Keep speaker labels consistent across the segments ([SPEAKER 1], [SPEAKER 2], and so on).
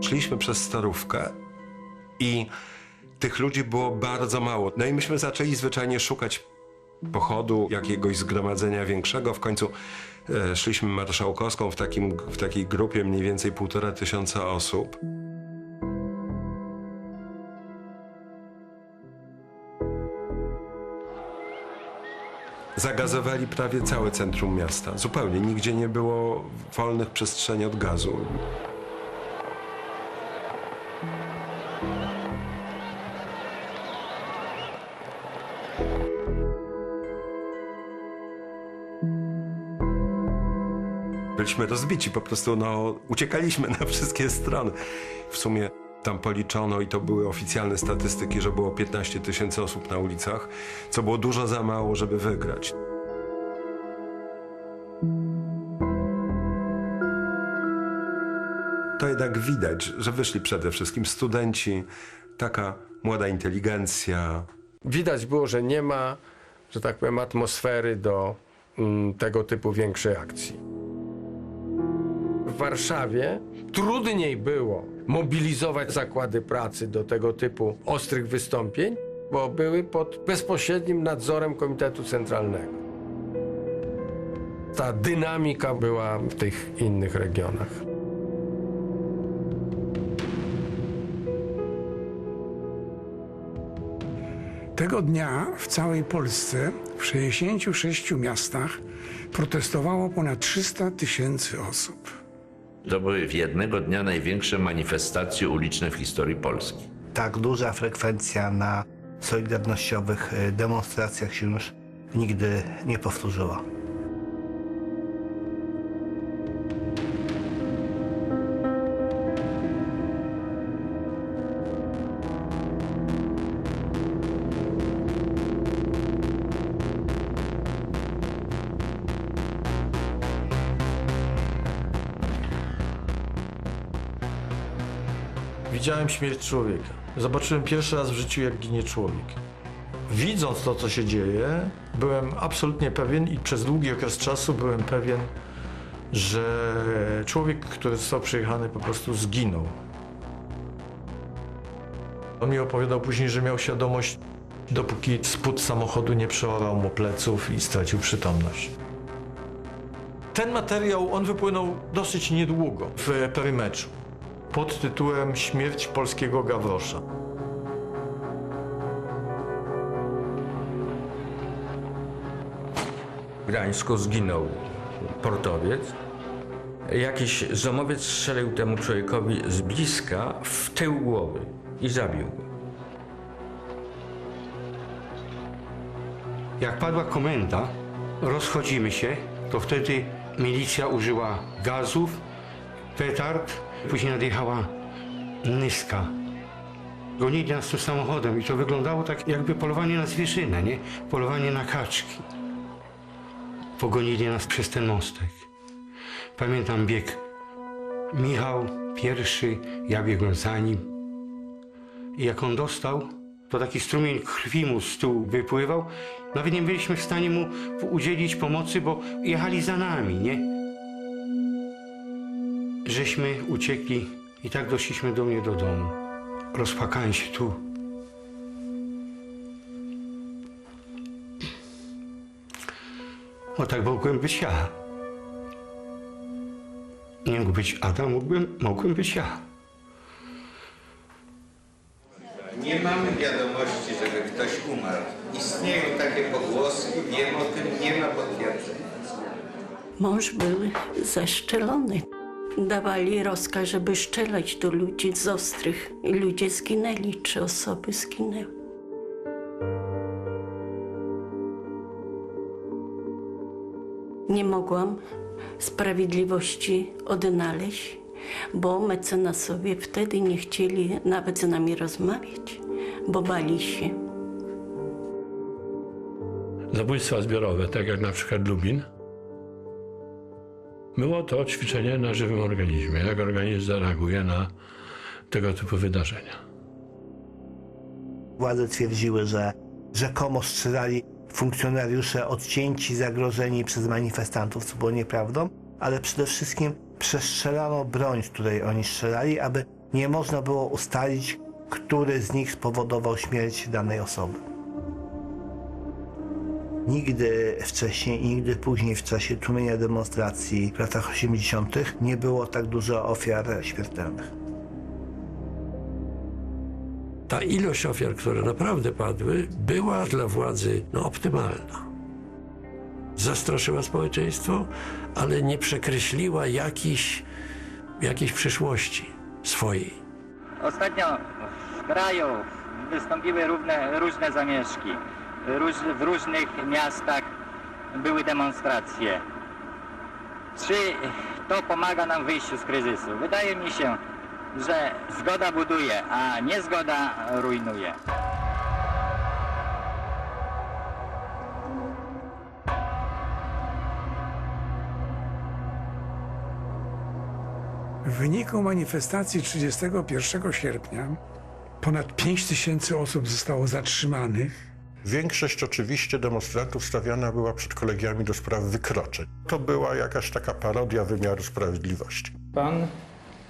[SPEAKER 1] Szliśmy przez starówkę i tych ludzi było bardzo mało. No i myśmy zaczęli zwyczajnie szukać pochodu, jakiegoś zgromadzenia większego. W końcu e, szliśmy marszałkowską w, takim, w takiej grupie mniej więcej półtora tysiąca osób. Zagazowali prawie całe centrum miasta. Zupełnie nigdzie nie było wolnych przestrzeni od gazu. Byliśmy rozbici, po prostu no, uciekaliśmy na wszystkie strony. W sumie tam policzono, i to były oficjalne statystyki, że było 15 tysięcy osób na ulicach, co było dużo za mało, żeby wygrać. To jednak widać, że wyszli przede wszystkim studenci, taka młoda inteligencja,
[SPEAKER 2] Widać było, że nie ma, że tak powiem, atmosfery do mm, tego typu większej akcji. W Warszawie trudniej było mobilizować zakłady pracy do tego typu ostrych wystąpień, bo były pod bezpośrednim nadzorem Komitetu Centralnego. Ta dynamika była w tych innych regionach.
[SPEAKER 3] Tego dnia w całej Polsce w 66 miastach protestowało ponad 300 tysięcy osób.
[SPEAKER 4] To były w jednego dnia największe manifestacje uliczne w historii Polski.
[SPEAKER 5] tak duża frekwencja na solidarnościowych y, demonstracjach się już nigdy nie powtórzyła.
[SPEAKER 6] Widziałem śmierć człowieka. Zobaczyłem pierwszy raz w życiu, jak ginie człowiek. Widząc to, co się dzieje, byłem absolutnie pewien i przez długi okres czasu byłem pewien, że człowiek, który został przejechany, po prostu zginął. On mi opowiadał później, że miał świadomość, dopóki spód samochodu nie przeorał mu pleców i stracił przytomność. Ten materiał, on wypłynął dosyć niedługo w perymetrze pod tytułem Śmierć polskiego Gawrosza.
[SPEAKER 7] W Gdańsku zginął portowiec. Jakiś zomowiec strzelił temu człowiekowi z bliska w tył głowy i zabił go.
[SPEAKER 8] Jak padła komenda, rozchodzimy się, to wtedy milicja użyła gazów, petard, później nadjechała nyska. Gonili nas tym samochodem i to wyglądało tak jakby polowanie na zwierzynę, nie? Polowanie na kaczki. Pogonili nas przez ten mostek. Pamiętam bieg Michał pierwszy, ja biegłem za nim. I jak on dostał, to taki strumień krwi mu z tyłu wypływał. Nawet nie byliśmy w stanie mu udzielić pomocy, bo jechali za nami, nie? Żeśmy uciekli i tak doszliśmy do mnie do domu. Rozpłakałem się tu. O tak mogłem być ja. Nie mógł być Adam, mógłbym, mogłem być ja.
[SPEAKER 9] Nie mamy wiadomości, żeby ktoś umarł. Istnieją takie pogłoski, wiem o tym, nie ma potwierdzenia.
[SPEAKER 10] Mąż był zeszczelony. Dawali rozkaz, żeby strzelać do ludzi z ostrych. I ludzie zginęli, trzy osoby zginęły. Nie mogłam sprawiedliwości odnaleźć, bo mecenasowie wtedy nie chcieli nawet z nami rozmawiać, bo bali się.
[SPEAKER 11] Zabójstwa zbiorowe, tak jak na przykład Lubin, było to ćwiczenie na żywym organizmie, jak organizm zareaguje na tego typu wydarzenia.
[SPEAKER 5] Władze twierdziły, że rzekomo strzelali funkcjonariusze odcięci, zagrożeni przez manifestantów, co było nieprawdą, ale przede wszystkim przestrzelano broń, z której oni strzelali, aby nie można było ustalić, który z nich spowodował śmierć danej osoby. Nigdy wcześniej i nigdy później w czasie tłumienia demonstracji w latach 80. nie było tak dużo ofiar śmiertelnych.
[SPEAKER 12] Ta ilość ofiar, które naprawdę padły, była dla władzy no, optymalna. Zastraszyła społeczeństwo, ale nie przekreśliła jakiejś, jakiejś przyszłości swojej.
[SPEAKER 13] Ostatnio w kraju wystąpiły równe, różne zamieszki. W różnych miastach były demonstracje. Czy to pomaga nam w wyjściu z kryzysu? Wydaje mi się, że zgoda buduje, a niezgoda rujnuje.
[SPEAKER 3] W wyniku manifestacji 31 sierpnia ponad 5 tysięcy osób zostało zatrzymanych.
[SPEAKER 14] Większość oczywiście demonstrantów stawiana była przed kolegiami do spraw wykroczeń. To była jakaś taka parodia wymiaru sprawiedliwości.
[SPEAKER 15] Pan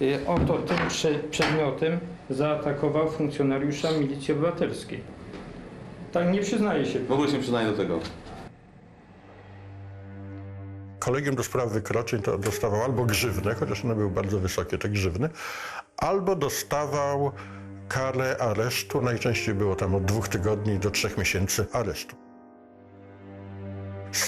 [SPEAKER 15] y, oto tym prze- przedmiotem zaatakował funkcjonariusza milicji obywatelskiej. Tak nie przyznaje się.
[SPEAKER 16] W ogóle się nie przyznaję do tego.
[SPEAKER 14] Kolegium do spraw wykroczeń to dostawał albo grzywnę, chociaż one były bardzo wysokie, te grzywny, albo dostawał karę aresztu. Najczęściej było tam od dwóch tygodni do trzech miesięcy aresztu.